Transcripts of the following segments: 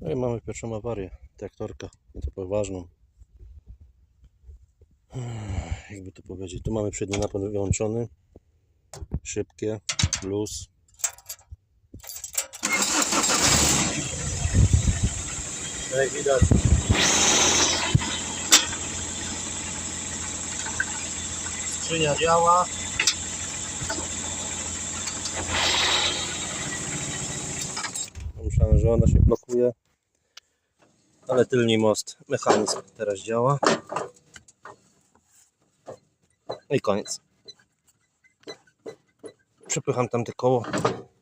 No i mamy pierwszą awarię traktorka, i to poważną. Jakby to powiedzieć, tu mamy przedni napęd wyłączony, szybkie, luz. Jak widać, skrzynia działa. Myślałem, że ona się blokuje. Ale tylny most, mechanizm teraz działa. No i koniec. Przepycham tamte koło.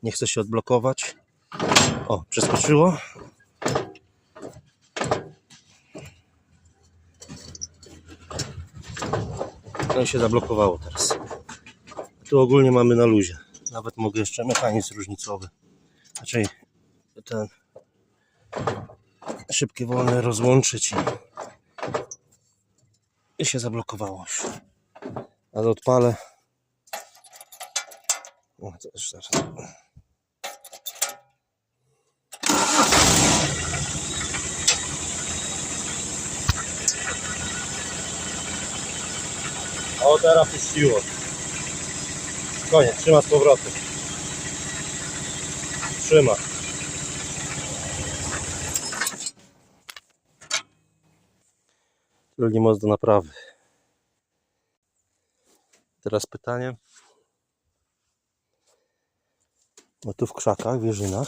Nie chcę się odblokować. O, przeskoczyło. No i się zablokowało teraz. Tu ogólnie mamy na luzie. Nawet mogę jeszcze mechanizm różnicowy. Znaczy ten szybkie wolne rozłączyć i, się zablokowało już. Ale odpalę. O, już zaraz. O, teraz puściło. Koniec, trzyma z powrotem. Trzyma. Drugi most do naprawy. Teraz pytanie. No tu w krzakach, wieżynach.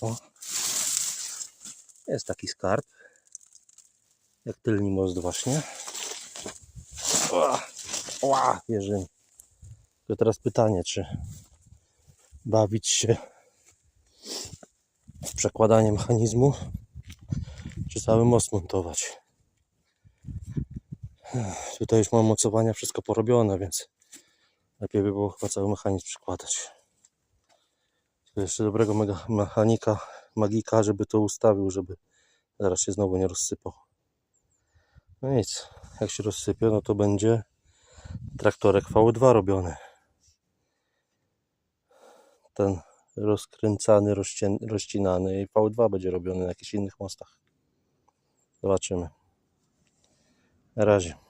O. Jest taki skarb. Jak tylni most właśnie. Ła, ła, wieżyn. To teraz pytanie, czy bawić się w przekładanie mechanizmu, czy cały most montować. Tutaj już mam mocowania, wszystko porobione, więc lepiej by było chyba cały mechanizm przykładać. Tylko jeszcze dobrego mechanika, magika, żeby to ustawił, żeby zaraz się znowu nie rozsypał. No nic, jak się rozsypie, no to będzie traktorek V2 robiony. Ten rozkręcany, rozcinany i V2 będzie robiony na jakichś innych mostach. Zobaczymy. Na razie.